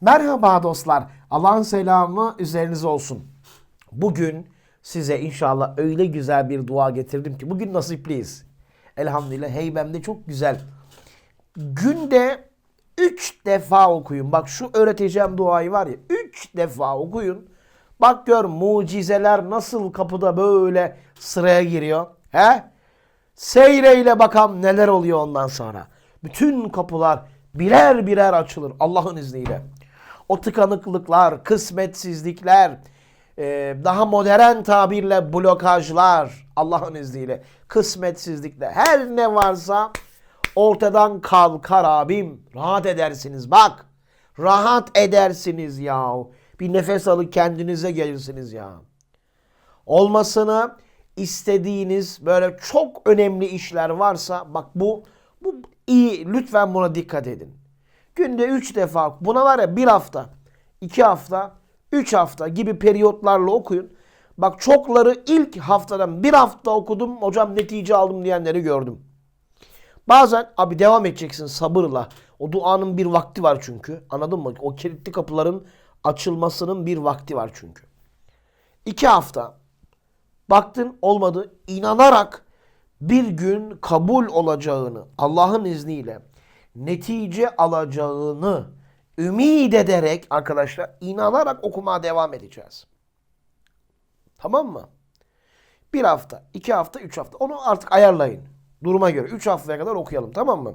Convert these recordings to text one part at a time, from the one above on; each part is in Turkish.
Merhaba dostlar. Allah'ın selamı üzerinize olsun. Bugün size inşallah öyle güzel bir dua getirdim ki bugün nasipliyiz. Elhamdülillah heybemde çok güzel. Günde 3 defa okuyun. Bak şu öğreteceğim duayı var ya 3 defa okuyun. Bak gör mucizeler nasıl kapıda böyle sıraya giriyor. He? Seyreyle bakalım neler oluyor ondan sonra. Bütün kapılar birer birer açılır Allah'ın izniyle. O tıkanıklıklar, kısmetsizlikler, e, daha modern tabirle blokajlar Allah'ın izniyle, kısmetsizlikler her ne varsa ortadan kalkar abim. Rahat edersiniz bak. Rahat edersiniz ya. Bir nefes alıp kendinize gelirsiniz ya olmasını istediğiniz böyle çok önemli işler varsa bak bu bu iyi lütfen buna dikkat edin. Günde 3 defa buna var ya bir hafta, 2 hafta, 3 hafta gibi periyotlarla okuyun. Bak çokları ilk haftadan bir hafta okudum hocam netice aldım diyenleri gördüm. Bazen abi devam edeceksin sabırla. O duanın bir vakti var çünkü. Anladın mı? O kilitli kapıların açılmasının bir vakti var çünkü. İki hafta baktın olmadı inanarak bir gün kabul olacağını Allah'ın izniyle netice alacağını ümit ederek arkadaşlar inanarak okumaya devam edeceğiz. Tamam mı? Bir hafta, iki hafta, üç hafta. Onu artık ayarlayın. Duruma göre. Üç haftaya kadar okuyalım. Tamam mı?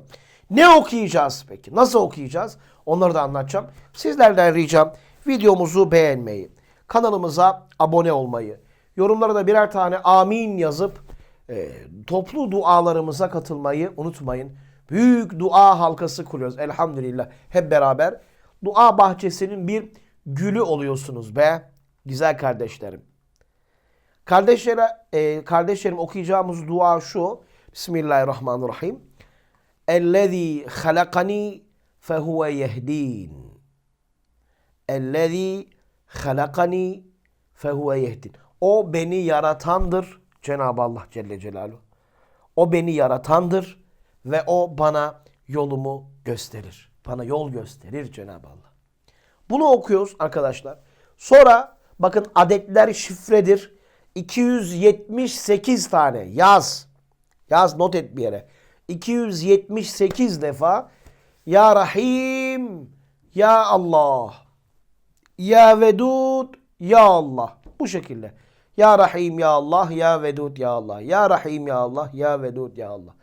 Ne okuyacağız peki? Nasıl okuyacağız? Onları da anlatacağım. Sizlerden ricam videomuzu beğenmeyi, kanalımıza abone olmayı, yorumlara da birer tane amin yazıp e, toplu dualarımıza katılmayı unutmayın. Büyük dua halkası kuruyoruz elhamdülillah hep beraber. Dua bahçesinin bir gülü oluyorsunuz be güzel kardeşlerim. Kardeşlere, e, kardeşlerim okuyacağımız dua şu. Bismillahirrahmanirrahim. Ellezî halakani fehuve yehdin. Ellezî halakani fehuve yehdin. O beni yaratandır Cenab-ı Allah Celle Celaluhu. O beni yaratandır ve o bana yolumu gösterir. Bana yol gösterir Cenab-ı Allah. Bunu okuyoruz arkadaşlar. Sonra bakın adetler şifredir. 278 tane yaz. Yaz not et bir yere. 278 defa Ya Rahim, Ya Allah, Ya Vedud, Ya Allah. Bu şekilde. Ya Rahim, Ya Allah, Ya Vedud, Ya Allah. Ya Rahim, Ya Allah, Ya Vedud, Ya Allah.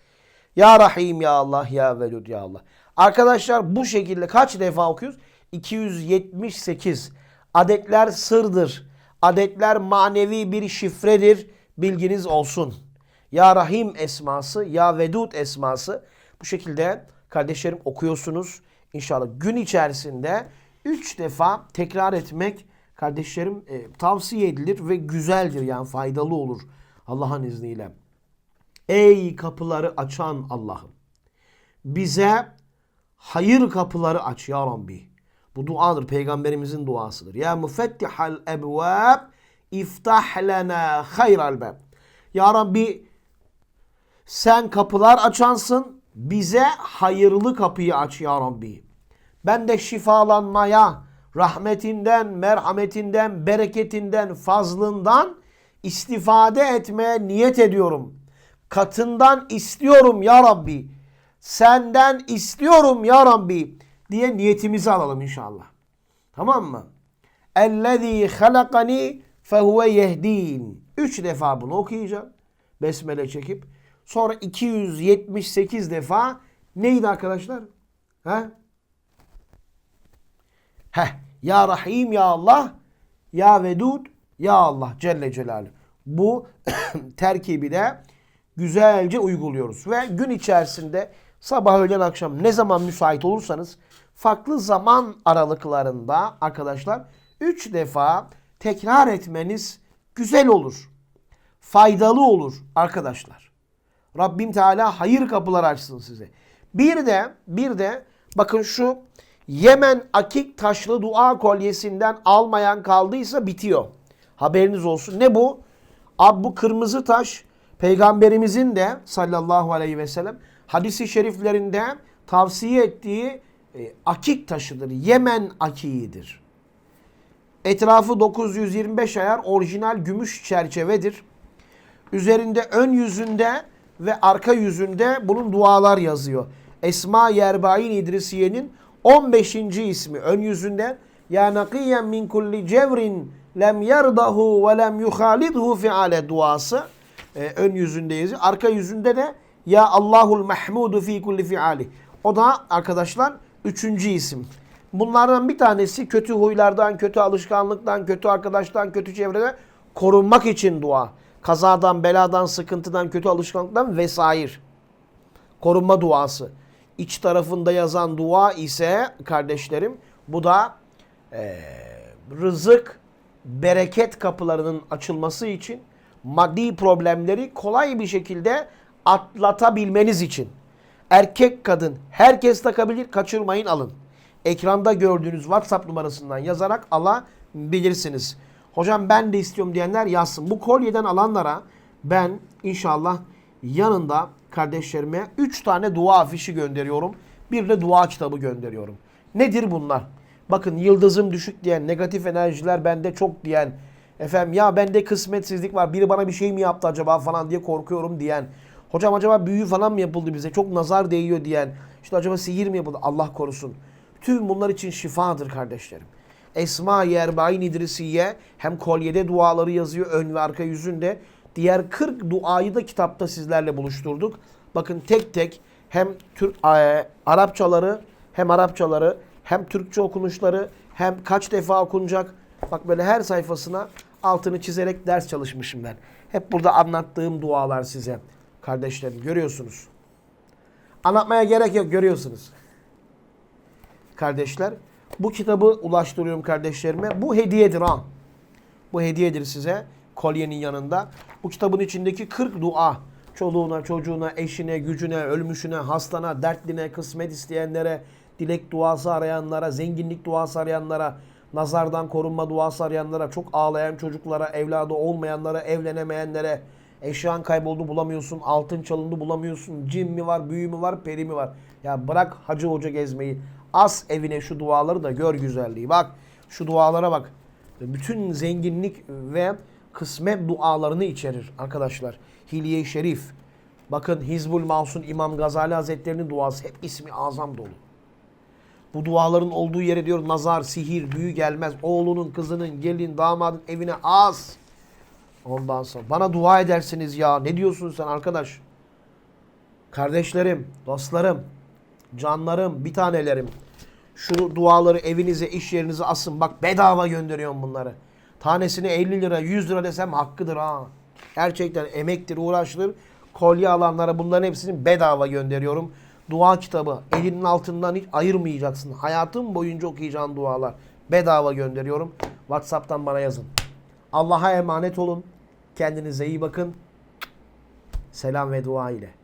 Ya Rahim, Ya Allah, Ya Vedud, Ya Allah. Arkadaşlar bu şekilde kaç defa okuyoruz? 278. Adetler sırdır. Adetler manevi bir şifredir. Bilginiz olsun. Ya Rahim esması, Ya Vedud esması. Bu şekilde kardeşlerim okuyorsunuz. İnşallah gün içerisinde 3 defa tekrar etmek kardeşlerim e, tavsiye edilir ve güzeldir yani faydalı olur Allah'ın izniyle. Ey kapıları açan Allah'ım. Bize hayır kapıları aç ya Rabbi. Bu duadır. Peygamberimizin duasıdır. Ya müfettihal ebvab iftah lena hayral bab. Ya Rabbi sen kapılar açansın. Bize hayırlı kapıyı aç ya Rabbi. Ben de şifalanmaya, rahmetinden, merhametinden, bereketinden, fazlından istifade etmeye niyet ediyorum. Katından istiyorum ya Rabbi. Senden istiyorum ya Rabbi diye niyetimizi alalım inşallah. Tamam mı? Ellezî halakani fehuve yehdin. Üç defa bunu okuyacağım. Besmele çekip. Sonra 278 defa neydi arkadaşlar? He? Heh. Ya Rahim ya Allah. Ya Vedud ya Allah Celle Celaluhu. Bu terkibi de güzelce uyguluyoruz. Ve gün içerisinde sabah öğlen akşam ne zaman müsait olursanız farklı zaman aralıklarında arkadaşlar 3 defa tekrar etmeniz güzel olur. Faydalı olur arkadaşlar. Rabbim Teala hayır kapıları açsın size. Bir de bir de bakın şu Yemen akik taşlı dua kolyesinden almayan kaldıysa bitiyor. Haberiniz olsun. Ne bu? Abi bu kırmızı taş peygamberimizin de sallallahu aleyhi ve sellem hadisi şeriflerinde tavsiye ettiği e, akik taşıdır. Yemen akiğidir. Etrafı 925 ayar orijinal gümüş çerçevedir. Üzerinde ön yüzünde ve arka yüzünde bunun dualar yazıyor. Esma Yerbain İdrisiye'nin 15. ismi ön yüzünde Ya nakiyen min kulli cevrin lem yerdahu ve lem yuhalidhu fiale duası e, ön yüzünde yazıyor. Arka yüzünde de Ya Allahul mahmudu fi kulli fiali. O da arkadaşlar üçüncü isim. Bunlardan bir tanesi kötü huylardan, kötü alışkanlıktan, kötü arkadaştan, kötü çevreden korunmak için dua. Kazadan, beladan, sıkıntıdan, kötü alışkanlıktan vesaire. Korunma duası. İç tarafında yazan dua ise kardeşlerim bu da eee, rızık, bereket kapılarının açılması için maddi problemleri kolay bir şekilde atlatabilmeniz için. Erkek kadın herkes takabilir kaçırmayın alın. Ekranda gördüğünüz WhatsApp numarasından yazarak alabilirsiniz. Hocam ben de istiyorum diyenler yazsın. Bu kolyeden alanlara ben inşallah yanında kardeşlerime 3 tane dua afişi gönderiyorum. Bir de dua kitabı gönderiyorum. Nedir bunlar? Bakın yıldızım düşük diyen, negatif enerjiler bende çok diyen, efendim ya bende kısmetsizlik var, biri bana bir şey mi yaptı acaba falan diye korkuyorum diyen, hocam acaba büyü falan mı yapıldı bize, çok nazar değiyor diyen, işte acaba sihir mi yapıldı, Allah korusun. Tüm bunlar için şifadır kardeşlerim. Esma-i Erbain İdrisiye hem kolyede duaları yazıyor ön ve arka yüzünde. Diğer 40 duayı da kitapta sizlerle buluşturduk. Bakın tek tek hem Türk e, Arapçaları hem Arapçaları hem Türkçe okunuşları hem kaç defa okunacak. Bak böyle her sayfasına altını çizerek ders çalışmışım ben. Hep burada anlattığım dualar size. Kardeşlerim görüyorsunuz. Anlatmaya gerek yok görüyorsunuz kardeşler. Bu kitabı ulaştırıyorum kardeşlerime. Bu hediyedir ha. Bu hediyedir size kolyenin yanında. Bu kitabın içindeki 40 dua. Çoluğuna, çocuğuna, eşine, gücüne, ölmüşüne, hastana, dertline, kısmet isteyenlere, dilek duası arayanlara, zenginlik duası arayanlara, nazardan korunma duası arayanlara, çok ağlayan çocuklara, evladı olmayanlara, evlenemeyenlere, eşyan kayboldu bulamıyorsun, altın çalındı bulamıyorsun, cin mi var, büyü mü var, peri mi var? Ya bırak hacı hoca gezmeyi. As evine şu duaları da gör güzelliği. Bak şu dualara bak. Bütün zenginlik ve kısmet dualarını içerir arkadaşlar. Hilye-i Şerif. Bakın Hizbul Mahsun İmam Gazali Hazretleri'nin duası hep ismi azam dolu. Bu duaların olduğu yere diyor nazar, sihir, büyü gelmez. Oğlunun, kızının, gelin, damadın evine az. Ondan sonra bana dua edersiniz ya. Ne diyorsun sen arkadaş? Kardeşlerim, dostlarım, canlarım, bir tanelerim. Şu duaları evinize, iş yerinize asın. Bak bedava gönderiyorum bunları. Tanesini 50 lira, 100 lira desem hakkıdır ha. Gerçekten emektir, uğraştır. Kolye alanlara bunların hepsini bedava gönderiyorum. Dua kitabı elinin altından hiç ayırmayacaksın. Hayatın boyunca okuyacağın dualar. Bedava gönderiyorum. WhatsApp'tan bana yazın. Allah'a emanet olun. Kendinize iyi bakın. Selam ve dua ile.